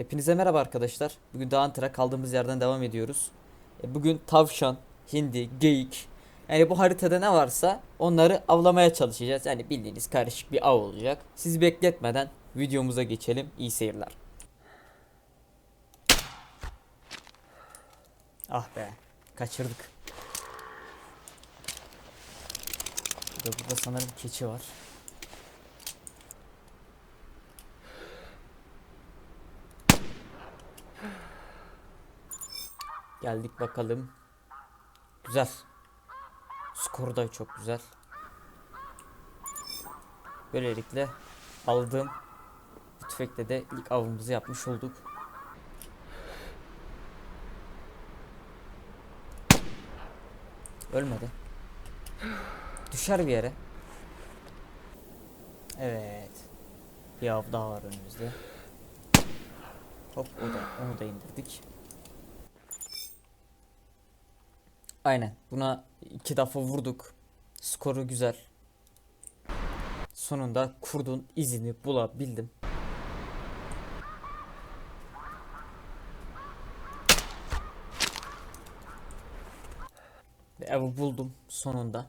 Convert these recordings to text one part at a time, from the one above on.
Hepinize merhaba arkadaşlar. Bugün Dağın Tıra kaldığımız yerden devam ediyoruz. E, Bugün tavşan, hindi, geyik yani bu haritada ne varsa onları avlamaya çalışacağız. Yani bildiğiniz karışık bir av olacak. Sizi bekletmeden videomuza geçelim. İyi seyirler. Ah be, kaçırdık. Burada sanırım keçi var. Geldik bakalım. Güzel. Skoru da çok güzel. Böylelikle aldığım tüfekle de ilk avımızı yapmış olduk. Ölmedi. Düşer bir yere. Evet. Bir av daha var önümüzde. Hop o da, onu da indirdik. Aynen. Buna iki defa vurduk. Skoru güzel. Sonunda kurdun izini bulabildim. Ve evi buldum sonunda.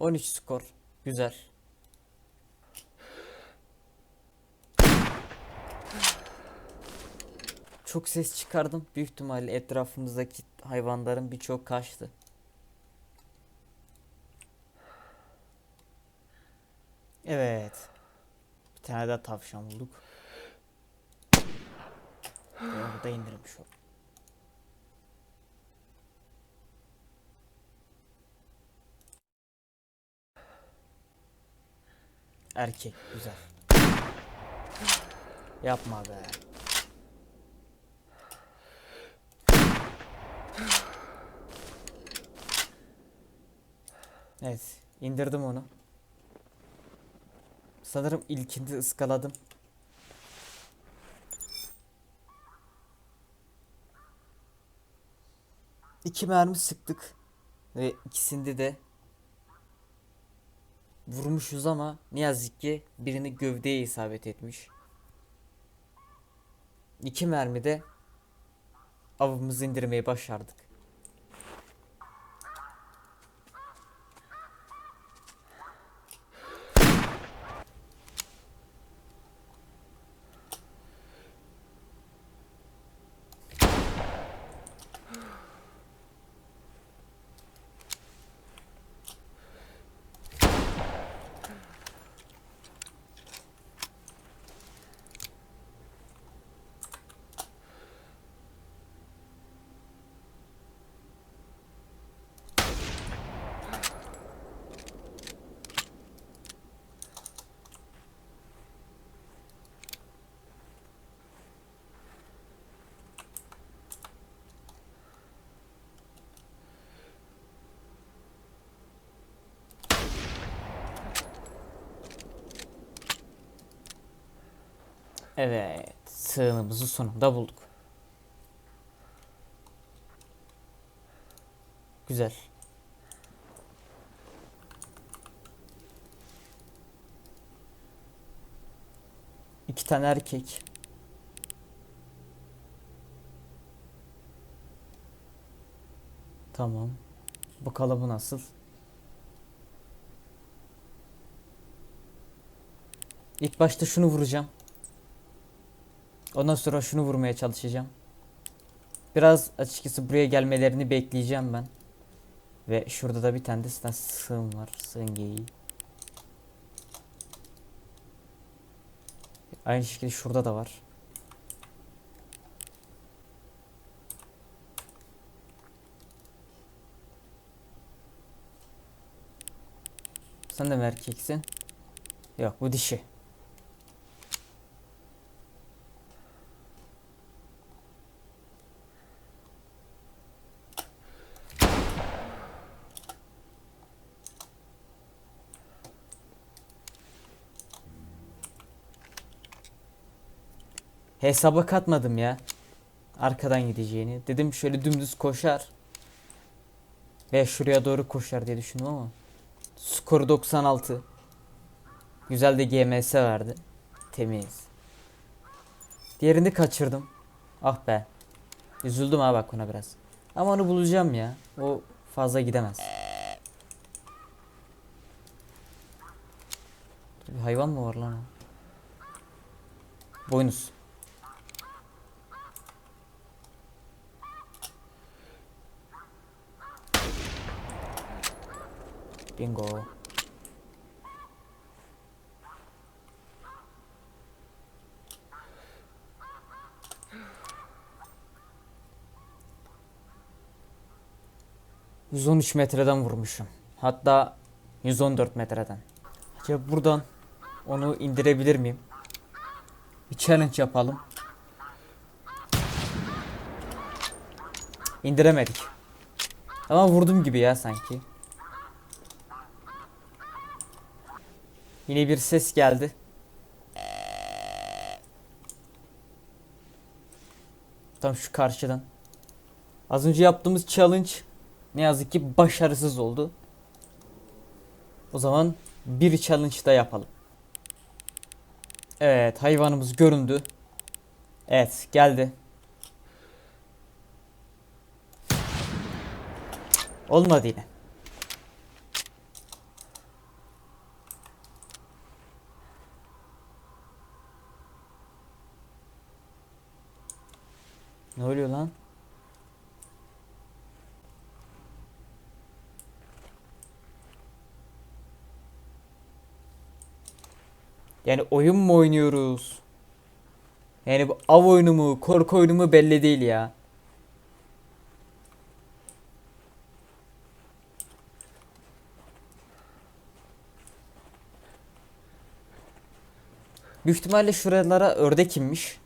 13 skor. Güzel. Çok ses çıkardım. Büyük ihtimalle etrafımızdaki hayvanların birçok kaçtı. Evet. Bir tane daha tavşan bulduk. Ve Onu da indirmiş olduk. Erkek güzel. Yapma be. Evet, indirdim onu. Sanırım ilkinde ıskaladım. İki mermi sıktık ve ikisinde de vurmuşuz ama ne yazık ki birini gövdeye isabet etmiş. İki mermide avımızı indirmeyi başardık. Evet, sığınımızı sonunda bulduk. Güzel. İki tane erkek. Tamam. Bu nasıl. İlk başta şunu vuracağım. Ondan sonra şunu vurmaya çalışacağım. Biraz açıkçası buraya gelmelerini bekleyeceğim ben. Ve şurada da bir tane de zaten var. Sığın geyiği. Aynı şekilde şurada da var. Sen de mi erkeksin? Yok bu dişi. Hesaba katmadım ya. Arkadan gideceğini. Dedim şöyle dümdüz koşar. Ve şuraya doğru koşar diye düşündüm ama. Skoru 96. Güzel de GMS verdi. Temiz. Diğerini kaçırdım. Ah be. Üzüldüm ha bak ona biraz. Ama onu bulacağım ya. O fazla gidemez. Bir hayvan mı var lan o? Boynuz. Bingo. ...113 metreden vurmuşum. Hatta 114 metreden. Acaba buradan onu indirebilir miyim? Bir challenge yapalım. İndiremedik. Ama vurdum gibi ya sanki. Yine bir ses geldi. Tam şu karşıdan. Az önce yaptığımız challenge ne yazık ki başarısız oldu. O zaman bir challenge da yapalım. Evet hayvanımız göründü. Evet geldi. Olmadı yine. Ne oluyor lan? Yani oyun mu oynuyoruz? Yani bu av oyunu mu, korku oyunu mu belli değil ya. Büyük ihtimalle şuralara ördek inmiş.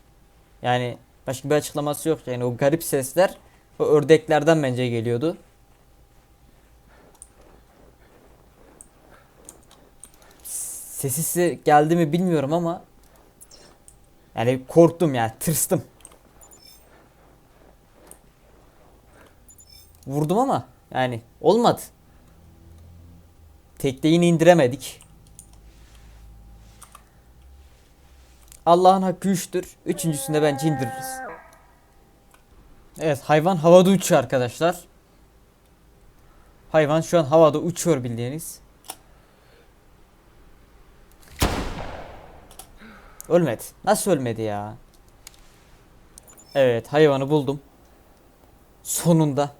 Yani başka bir açıklaması yok. Yani o garip sesler o ördeklerden bence geliyordu. Sesisi geldi mi bilmiyorum ama yani korktum yani tırstım. Vurdum ama yani olmadı. Tekneyi indiremedik. Allah'ın hakkı üçtür. Üçüncüsünde bence indiririz. Evet hayvan havada uçuyor arkadaşlar. Hayvan şu an havada uçuyor bildiğiniz. Ölmedi. Nasıl ölmedi ya? Evet hayvanı buldum. Sonunda.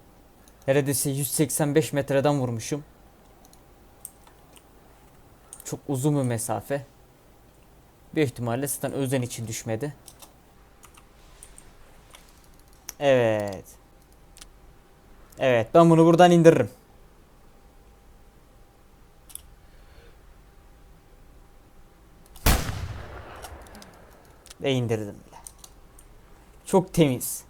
Neredeyse 185 metreden vurmuşum. Çok uzun bir mesafe. Büyük ihtimalle zaten özen için düşmedi. Evet. Evet ben bunu buradan indiririm. Ve indirdim bile. Çok temiz.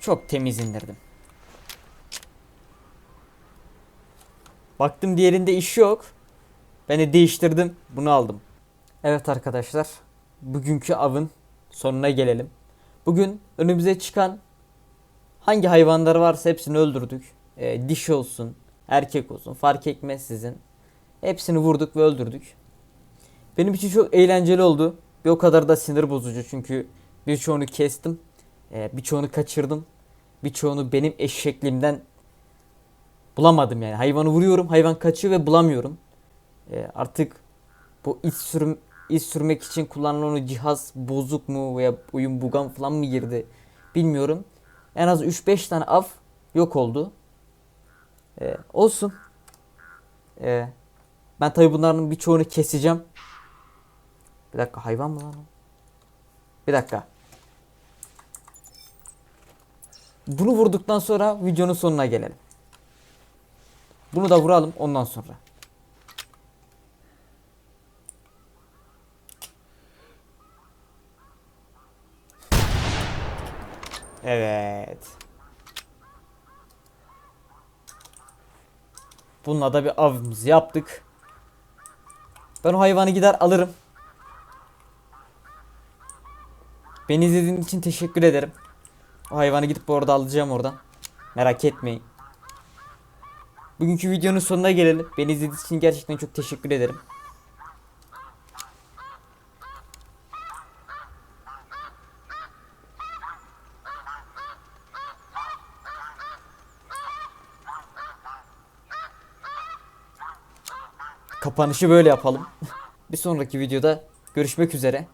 Çok temiz indirdim. Baktım diğerinde iş yok. Ben de değiştirdim. Bunu aldım. Evet arkadaşlar. Bugünkü avın sonuna gelelim. Bugün önümüze çıkan hangi hayvanlar varsa hepsini öldürdük. Ee, dişi olsun, erkek olsun fark etmez sizin. Hepsini vurduk ve öldürdük. Benim için çok eğlenceli oldu. Bir o kadar da sinir bozucu çünkü birçoğunu kestim. Ee, birçoğunu kaçırdım. Birçoğunu benim eşekliğimden bulamadım yani. Hayvanı vuruyorum, hayvan kaçıyor ve bulamıyorum. Ee, artık bu iç sürüm iz sürmek için kullanılan o cihaz bozuk mu veya oyun bugan falan mı girdi bilmiyorum. En az 3-5 tane av yok oldu. Ee, olsun. Ee, ben tabi bunların birçoğunu keseceğim. Bir dakika hayvan mı lan? Bir dakika. Bunu vurduktan sonra videonun sonuna gelelim. Bunu da vuralım ondan sonra. Evet. Bununla da bir avımızı yaptık. Ben o hayvanı gider alırım. Beni izlediğiniz için teşekkür ederim. O hayvanı gidip bu arada alacağım oradan. Merak etmeyin. Bugünkü videonun sonuna gelelim. Beni izlediğiniz için gerçekten çok teşekkür ederim. Kapanışı böyle yapalım. Bir sonraki videoda görüşmek üzere.